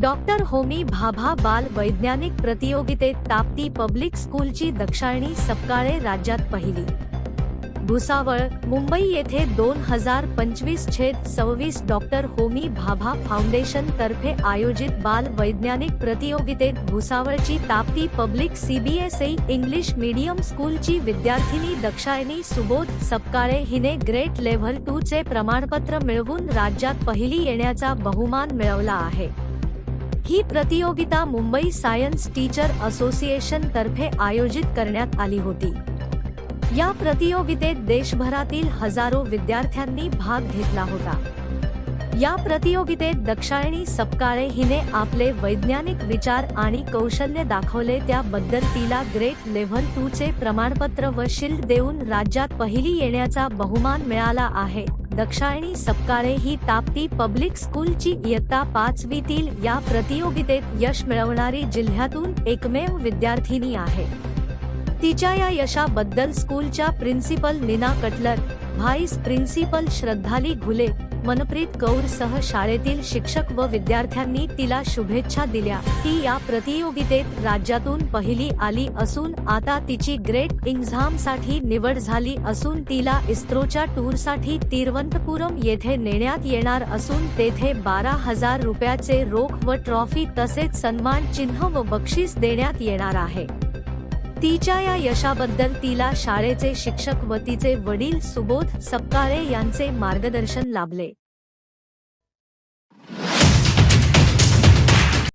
Doctor Homi Bhabha बाल वैज्ञानिक प्रतियोगितेत ताप्ती पब्लिक स्कूलची दक्षायणी सपकाळे राज्यात पहिली. भुसावळ मुंबई येथे दोन हजार पंचवीस छेद सव्वीस डॉक्टर होमी भाभा फाउंडेशन तर्फे आयोजित बाल वैज्ञानिक प्रतियोगितेत भुसावळची Tapti public CBSE English medium स्कूलची विद्यार्थिनी दक्षायनी सुबोध सपकाळे हिने ग्रेट लेव्हल टू चे प्रमाणपत्र मिळवून राज्यात पहिली येण्याचा बहुमान मिळवला आहे. ही प्रतियोगिता मुंबई सायन्स टीचर असोसिएशन तर्फे आयोजित करण्यात आली होती. या प्रतियोगितेत देशभरातील हजारो विद्यार्थ्यांनी भाग घेतला होता. या प्रतियोगितेत दक्षायणी सपकाळे हिने आपले वैज्ञानिक विचार आणि कौशल्य दाखवले त्याबद्दल तिला ग्रेट लेव्हल टू चे प्रमाणपत्र व शिल्ड देऊन राज्यात पहिली येण्याचा बहुमान मिळाला आहे. दक्षायणी सपकाळे ही ताप्ती पब्लिक स्कूलची इयत्ता पाचवीतील या प्रतियोगितेत यश मिळवणारी जिल्ह्यातून एकमेव विद्यार्थिनी आहे. तिच्या या यशाबद्दल स्कूलच्या principal Nina Cutler vice principal Shraddhali Ghule Manpreet Kaur सह शाळेतील शिक्षक व विद्यार्थ्यांनी तिला शुभेच्छा दिल्या. ती या प्रतियोगितेत राज्यातून पहिली आली असून आता तिची ग्रेट एक्झामसाठी निवड झाली असून तिला इस्रोच्या टूरसाठी तिरुवनंतपुरम येथे नेण्यात येणार असून तेथे बारा हजार रुपयाचे रोख व ट्रॉफी तसेच सन्मान चिन्ह व बक्षीस देण्यात येणार आहे. तिच्या या यशाबद्दल तिला शाळेचे शिक्षक व तिचे वडील सुबोध सपकाळे यांचे मार्गदर्शन लाभले.